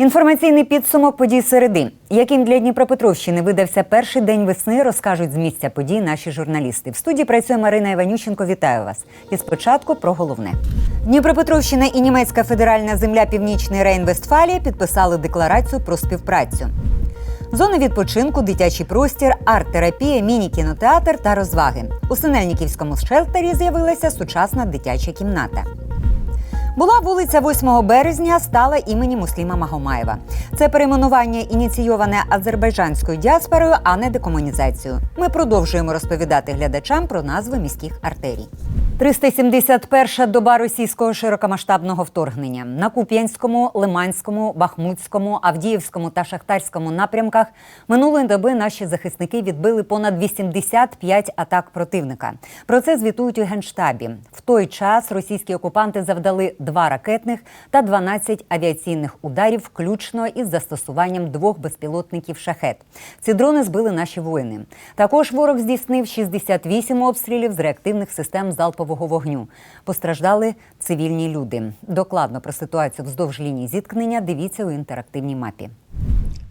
Інформаційний підсумок подій середи, яким для Дніпропетровщини видався перший день весни, розкажуть з місця подій наші журналісти. В студії працює Марина Іванющенко. Вітаю вас. І спочатку про головне. Дніпропетровщина і німецька федеральна земля Північний Рейн-Вестфалія підписали декларацію про співпрацю. Зони відпочинку, дитячий простір, арт-терапія, міні-кінотеатр та розваги. У Синельниківському шелтері з'явилася сучасна дитяча кімната. Була вулиця 8 березня, стала імені Мусліма Магомаєва. Це перейменування ініційоване азербайджанською діаспорою, а не декомунізацією. Ми продовжуємо розповідати глядачам про назви міських артерій. 371-ша доба російського широкомасштабного вторгнення на Куп'янському, Лиманському, Бахмутському, Авдіївському та Шахтарському напрямках минулої доби наші захисники відбили понад 85 атак противника. Про це звітують у генштабі. В той час російські окупанти завдали два ракетних та 12 авіаційних ударів, включно із застосуванням двох безпілотників шахет. Ці дрони збили наші воїни. Також ворог здійснив 68 обстрілів з реактивних систем залпового вогню. Постраждали цивільні люди. Докладно про ситуацію вздовж лінії зіткнення дивіться у інтерактивній мапі.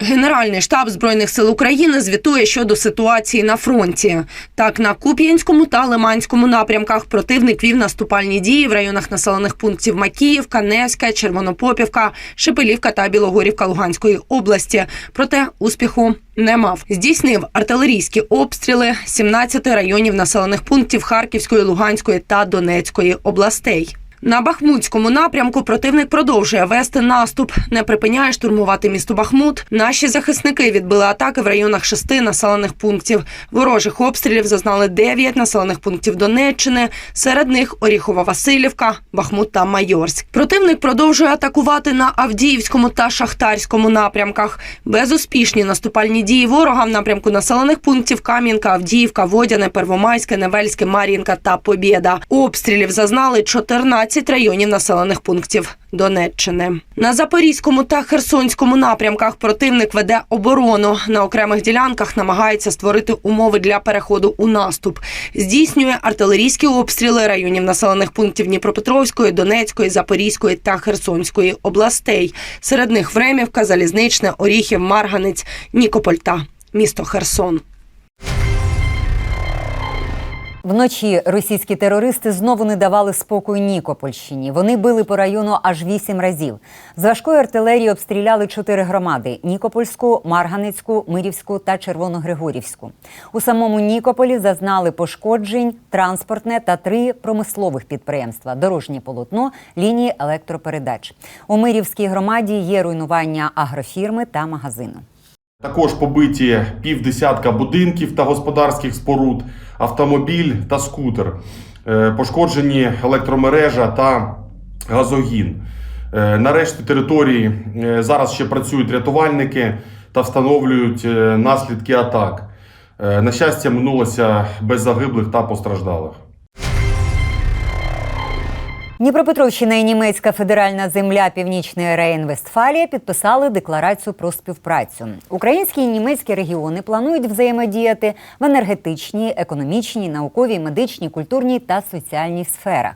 Генеральний штаб збройних сил України звітує щодо ситуації на фронті. Так, на Куп'янському та Лиманському напрямках противник вів наступальні дії в районах населених пунктів Макіївка, Невська, Червонопопівка, Шепелівка та Білогорівка Луганської області. Проте успіху не мав. Здійснив артилерійські обстріли 17 районів населених пунктів Харківської, Луганської та Донецької областей. На Бахмутському напрямку противник продовжує вести наступ, не припиняє штурмувати місто Бахмут. Наші захисники відбили атаки в районах шести населених пунктів. Ворожих обстрілів зазнали дев'ять населених пунктів Донеччини. Серед них Оріхова Васильівка, Бахмут та Майорськ. Противник продовжує атакувати на Авдіївському та Шахтарському напрямках. Безуспішні наступальні дії ворога в напрямку населених пунктів Кам'янка, Авдіївка, Водяне, Первомайське, Невельське, Мар'їнка та Побєда. Обстрілів зазнали 14 районів населених пунктів Донеччини. На Запорізькому та Херсонському напрямках противник веде оборону. На окремих ділянках намагається створити умови для переходу у наступ. Здійснює артилерійські обстріли районів населених пунктів Дніпропетровської, Донецької, Запорізької та Херсонської областей. Серед них Времівка, Залізничне, Оріхів, Марганець, Нікополь та місто Херсон. Вночі російські терористи знову не давали спокою Нікопольщині. Вони били по району аж вісім разів. З важкої артилерії обстріляли чотири громади: Нікопольську, Марганецьку, Мирівську та Червоногригорівську. У самому Нікополі зазнали пошкоджень транспортне та три промислових підприємства: дорожнє полотно, лінії електропередач. У Мирівській громаді є руйнування агрофірми та магазину. Також побиті півдесятка будинків та господарських споруд, автомобіль та скутер. Е, Пошкоджені електромережа та газогін. Е, На решті території е, зараз ще працюють рятувальники та встановлюють наслідки атак. На щастя, минулося без загиблих та постраждалих. Дніпропетровщина і німецька федеральна земля Північний Рейн-Вестфалія підписали декларацію про співпрацю. Українські і німецькі регіони планують взаємодіяти в енергетичній, економічній, науковій, медичній, культурній та соціальній сферах.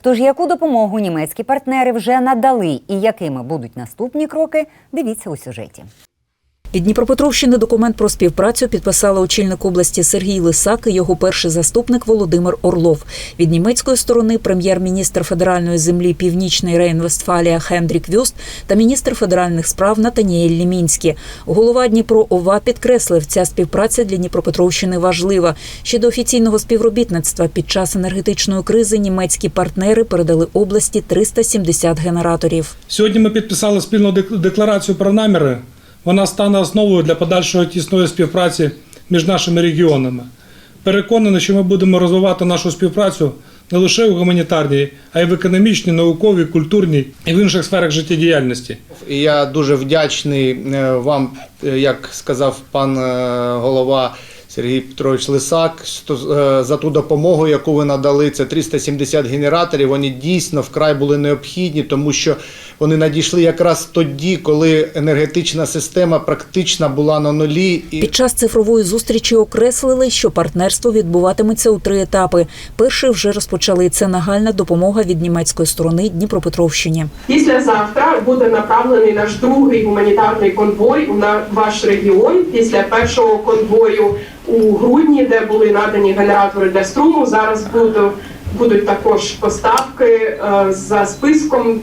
Тож яку допомогу німецькі партнери вже надали і якими будуть наступні кроки, дивіться у сюжеті. Від Дніпропетровщини документ про співпрацю підписали очільник області Сергій Лисак і його перший заступник Володимир Орлов. Від німецької сторони прем'єр-міністр федеральної землі Північний Рейн-Вестфалія Хендрік Вюст та міністр федеральних справ Натаніель Лімінський. Голова Дніпро ОВА підкреслив, ця співпраця для Дніпропетровщини важлива. Ще до офіційного співробітництва під час енергетичної кризи німецькі партнери передали області 370 генераторів. Сьогодні ми підписали спільну дек- декларацію про наміри. Вона стане основою для подальшої тісної співпраці між нашими регіонами. Переконаний, що ми будемо розвивати нашу співпрацю не лише у гуманітарній, а й в економічній, науковій, культурній і в інших сферах життєдіяльності. Я дуже вдячний е, вам, е, як сказав пан е, голова Сергій Петрович Лисак сто- е, за ту допомогу, яку ви надали. Це 370 генераторів. Вони дійсно вкрай були необхідні, тому що вони надійшли якраз тоді, коли енергетична система практично була на нулі. І Під час цифрової зустрічі окреслили, що партнерство відбуватиметься у три етапи. Перший вже розпочали. Це нагальна допомога від німецької сторони Дніпропетровщині. Післязавтра буде направлений наш другий гуманітарний конвой на ваш регіон. Після першого конвою у грудні, де були надані генератори для струму. Зараз буду, будуть також поставки е, за списком.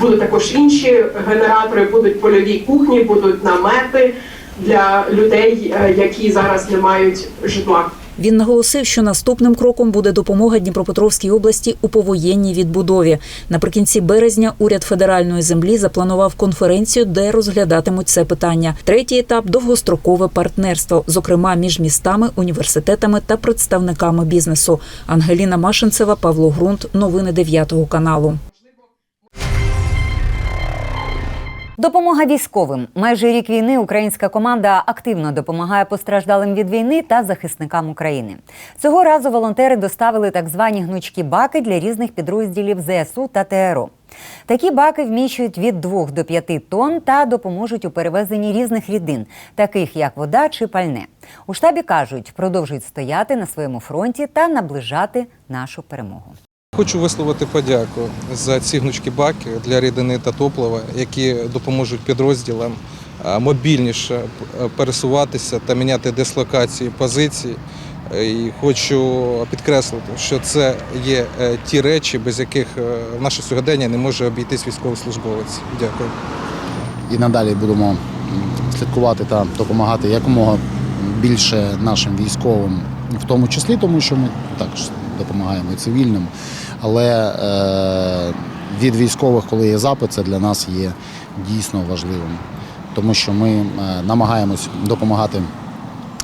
Будуть також інші генератори, будуть польові кухні, будуть намети для людей, е, які зараз не мають житла. Він наголосив, що наступним кроком буде допомога Дніпропетровській області у повоєнній відбудові. Наприкінці березня уряд федеральної землі запланував конференцію, де розглядатимуть це питання. Третій етап довгострокове партнерство, зокрема між містами, університетами та представниками бізнесу. Ангеліна Машинцева, Павло Грунт. Новини 9 каналу. Допомога військовим. Майже рік війни українська команда активно допомагає постраждалим від війни та захисникам України. Цього разу волонтери доставили так звані гнучкі баки для різних підрозділів ЗСУ та ТРО. Такі баки вміщують від 2 до 5 тонн та допоможуть у перевезенні різних рідин, таких як вода чи пальне. У штабі кажуть, продовжують стояти на своєму фронті та наближати нашу перемогу. Хочу висловити подяку за ці гнучкі баки для рідини та топлива, які допоможуть підрозділам мобільніше пересуватися та міняти дислокації позицій. Е, І хочу підкреслити, що це є е, ті речі, без яких е, наше сьогодення не може обійтись військовослужбовець. Дякую. і надалі будемо слідкувати та допомагати якомога більше нашим військовим, в тому числі, тому що ми також допомагаємо і цивільним. Але е, від військових, коли є запит, це для нас є дійсно важливим, тому що ми е, намагаємось допомагати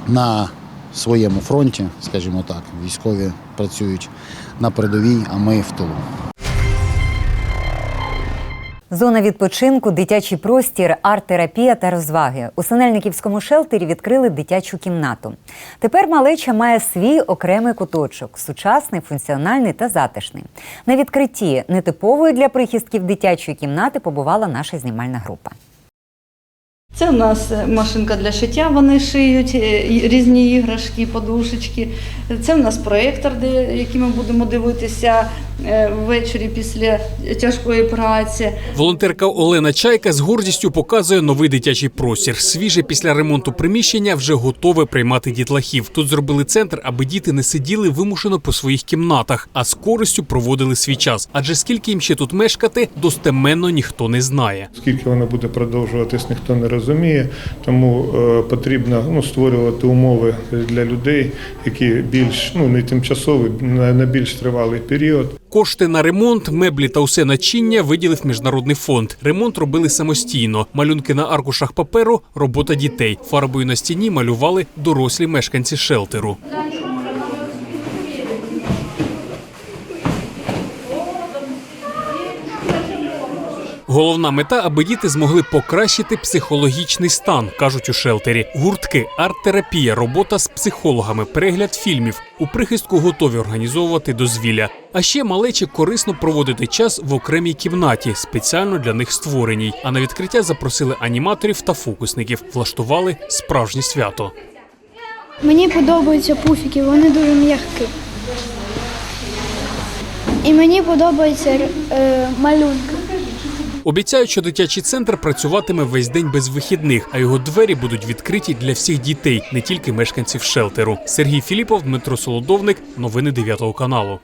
на своєму фронті, скажімо так. Військові працюють на передовій, а ми в тилу. Зона відпочинку, дитячий простір, арт-терапія та розваги. У Синельниківському шелтері відкрили дитячу кімнату. Тепер малеча має свій окремий куточок сучасний, функціональний та затишний. На відкритті нетипової для прихистків дитячої кімнати побувала наша знімальна група. Це у нас е, машинка для шиття, вони шиють е, різні іграшки, подушечки. Це у нас проєктор, де, який ми будемо дивитися е, ввечері після тяжкої праці. Волонтерка Олена Чайка з гордістю показує новий дитячий простір. Свіже після ремонту приміщення вже готове приймати дітлахів. Тут зробили центр, аби діти не сиділи вимушено по своїх кімнатах, а з користю проводили свій час. Адже скільки їм ще тут мешкати, достеменно ніхто не знає. Скільки вона буде продовжуватись, ніхто не розуміє, тому е, потрібно ну, створювати умови для людей, які більш ну не тимчасові, на, на більш тривалий період. Кошти на ремонт, меблі та усе начиння виділив міжнародний фонд. Ремонт робили самостійно. Малюнки на аркушах паперу робота дітей. Фарбою на стіні малювали дорослі мешканці шелтеру. Головна мета, аби діти змогли покращити психологічний стан, кажуть у шелтері. Гуртки, арт-терапія, робота з психологами, перегляд фільмів. У прихистку готові організовувати дозвілля. А ще малечі корисно проводити час в окремій кімнаті, спеціально для них створеній. А на відкриття запросили аніматорів та фокусників, влаштували справжнє свято. Мені подобаються пуфіки, вони дуже м'які. І мені подобаються е, малюнки. Обіцяють, що дитячий центр працюватиме весь день без вихідних, а його двері будуть відкриті для всіх дітей, не тільки мешканців шелтеру. Сергій Філіпов, Дмитро Солодовник, новини 9 каналу.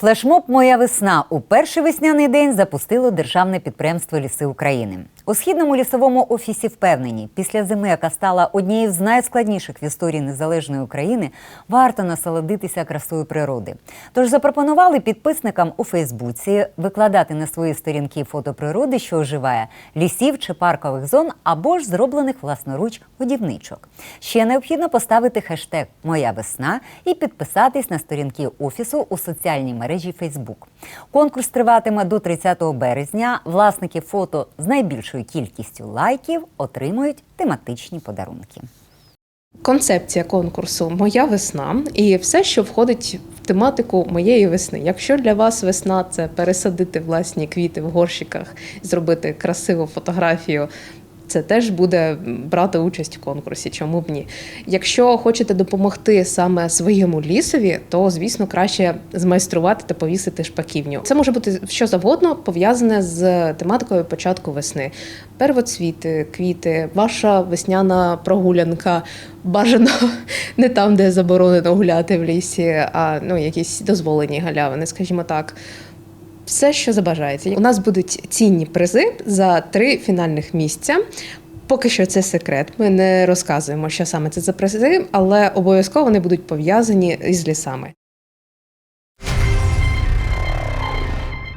Флешмоб Моя весна у перший весняний день запустило державне підприємство Ліси України. У східному лісовому офісі впевнені, після зими, яка стала однією з найскладніших в історії незалежної України, варто насолодитися красою природи. Тож запропонували підписникам у Фейсбуці викладати на свої сторінки фото природи, що оживає лісів чи паркових зон, або ж зроблених власноруч годівничок. Ще необхідно поставити хештег Моя весна і підписатись на сторінки офісу у соціальній мережі Facebook. Конкурс триватиме до 30 березня. Власники фото з найбільшою найбільшою кількістю лайків отримують тематичні подарунки. Концепція конкурсу Моя весна і все, що входить в тематику моєї весни. Якщо для вас весна це пересадити власні квіти в горщиках, зробити красиву фотографію. Це теж буде брати участь в конкурсі, чому б ні. Якщо хочете допомогти саме своєму лісові, то звісно краще змайструвати та повісити шпаківню. Це може бути що завгодно пов'язане з тематикою початку весни. Первоцвіти, квіти, ваша весняна прогулянка. Бажано не там, де заборонено гуляти в лісі, а ну якісь дозволені галявини, скажімо так. Все, що забажається. У нас будуть цінні призи за три фінальних місця. Поки що це секрет. Ми не розказуємо, що саме це за призи, але обов'язково вони будуть пов'язані із лісами.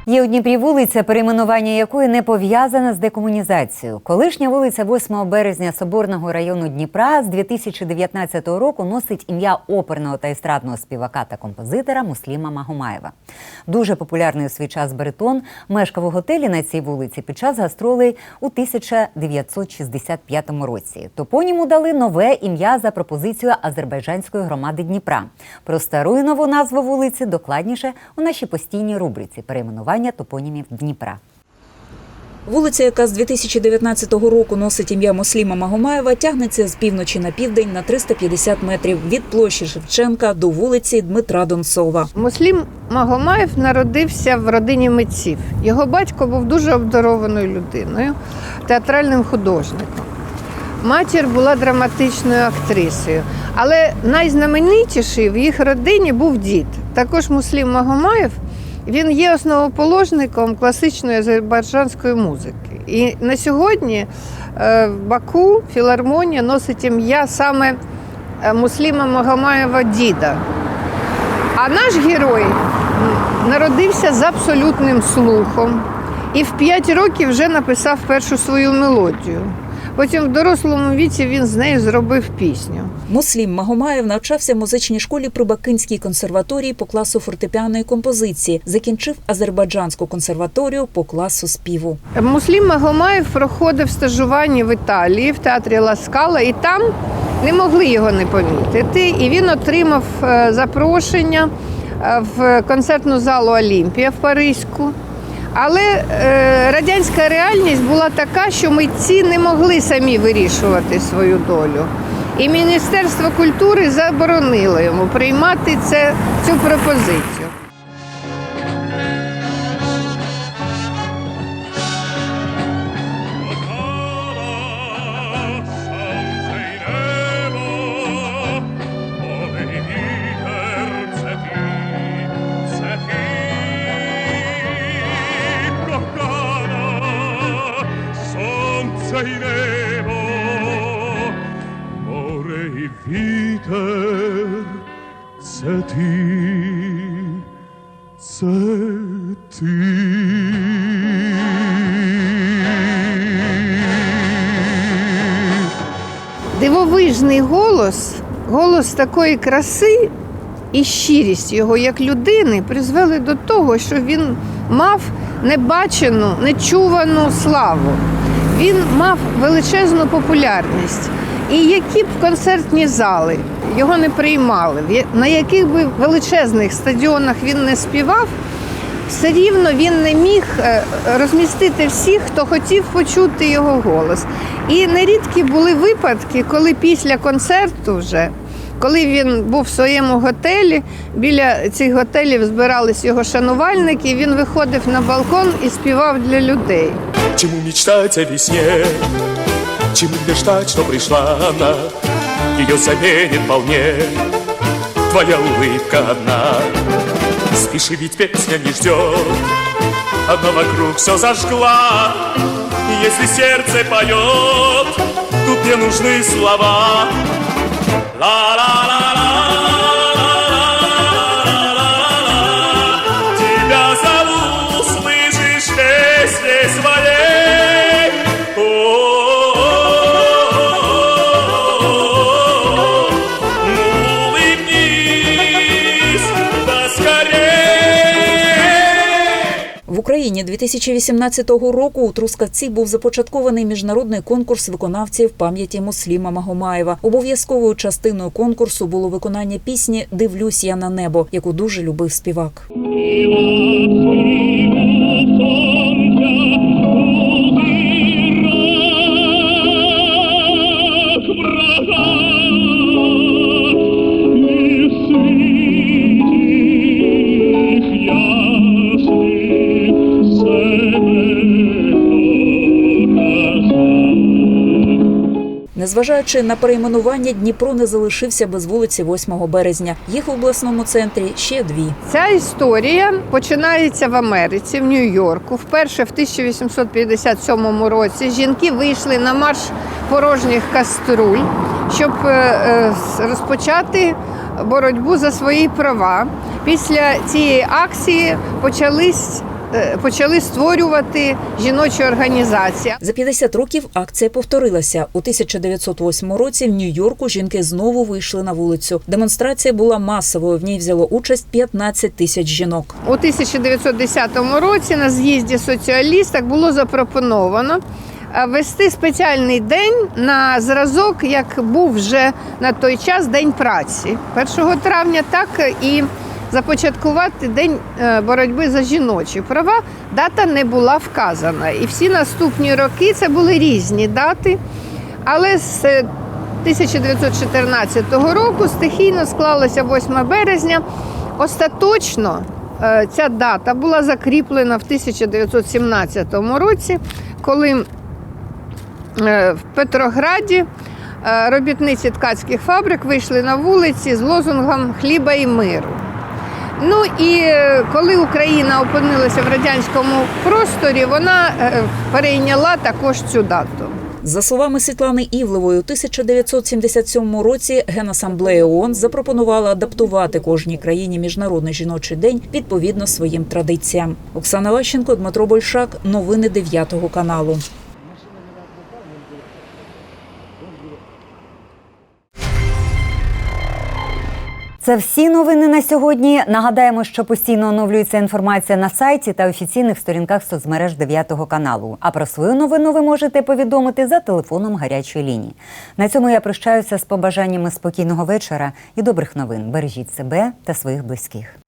Є у Дніпрі вулиця, перейменування якої не пов'язане з декомунізацією. Колишня вулиця 8 березня Соборного району Дніпра з 2019 року носить ім'я оперного та естрадного співака та композитора Мусліма Магомаєва. Дуже популярний у свій час баритон мешкав у готелі на цій вулиці під час гастролей у 1965 році. Топоніму дали нове ім'я за пропозицією азербайджанської громади Дніпра. Про стару і нову назву вулиці докладніше у нашій постійній рубриці перейменування топонімів Дніпра. Вулиця, яка з 2019 року носить ім'я Мусліма Магомаєва, тягнеться з півночі на південь на 350 метрів від площі Шевченка до вулиці Дмитра Донцова. Муслім Магомаєв народився в родині митців. Його батько був дуже обдарованою людиною, театральним художником. Матір була драматичною актрисою. Але найзнаменитіший в їх родині був дід. Також Муслім Магомаєв він є основоположником класичної азербайджанської музики. І на сьогодні е, в Баку філармонія носить ім'я саме е, Мусліма Магомаєва діда. А наш герой народився з абсолютним слухом і в 5 років вже написав першу свою мелодію. Потім в дорослому віці він з нею зробив пісню. Муслім Магомаєв навчався в музичній школі при Бакинській консерваторії по класу фортепіаної композиції. Закінчив Азербайджанську консерваторію по класу співу. Муслім Магомаєв проходив стажування в Італії в театрі Ласкала, і там не могли його не помітити. І він отримав е, запрошення е, в концертну залу Олімпія в Паризьку. Але е, радянська реальність була така, що митці не могли самі вирішувати свою долю. І Міністерство культури заборонило йому приймати це, цю пропозицію. Дивовижний голос, голос такої краси і щирість його як людини призвели до того, що він мав небачену, нечувану славу. Він мав величезну популярність. І які б концертні зали його не приймали, на яких би величезних стадіонах він не співав, все рівно він не міг е, розмістити всіх, хто хотів почути його голос. І нерідкі були випадки, коли після концерту вже. Коли він був в своєму готелі, біля цих готелів збирались його шанувальники, він виходив на балкон і співав для людей. Чему мечтать о весне? Чему мечтать, что пришла она? Ее заменит вполне твоя улыбка одна. Спеши, ведь песня не ждет. Она вокруг все зажгла Если сердце поет Тут не нужны слова. Ла-ла-ла-ла Україні 2018 року у Трускавці був започаткований міжнародний конкурс виконавців пам'яті Мусліма Магомаєва. Обов'язковою частиною конкурсу було виконання пісні Дивлюсь я на небо, яку дуже любив співак. Незважаючи на перейменування, Дніпро не залишився без вулиці 8 березня. Їх в обласному центрі ще дві. Ця історія починається в Америці, в Нью-Йорку. Вперше в 1857 році жінки вийшли на марш порожніх каструль, щоб е, е, розпочати боротьбу за свої права. Після цієї акції почались, почали створювати жіночі організації. За 50 років акція повторилася. У 1908 році в Нью-Йорку жінки знову вийшли на вулицю. Демонстрація була масовою. В ній взяло участь 15 тисяч жінок. У 1910 році на з'їзді соціалісток було запропоновано е, ввести спеціальний день на зразок, як був вже на той час День праці. 1 травня так і започаткувати День е, боротьби за жіночі права. Дата не була вказана. І всі наступні роки це були різні дати. Але з е, 1914 року стихійно склалося 8 березня. Остаточно е, ця дата була закріплена в 1917 році, коли е, в Петрограді е, робітниці ткацьких фабрик вийшли на вулиці з лозунгом хліба і миру. Ну і е, коли Україна опинилася в радянському просторі, вона е, перейняла також цю дату. За словами Світлани Івлевої, у 1977 році Генасамблея ООН запропонувала адаптувати кожній країні міжнародний жіночий день відповідно своїм традиціям. Оксана Ващенко, Дмитро Большак. Новини 9 каналу. Це всі новини на сьогодні. Нагадаємо, що постійно оновлюється інформація на сайті та офіційних сторінках соцмереж 9 каналу. А про свою новину ви можете повідомити за телефоном гарячої лінії. На цьому я прощаюся з побажаннями спокійного вечора і добрих новин. Бережіть себе та своїх близьких.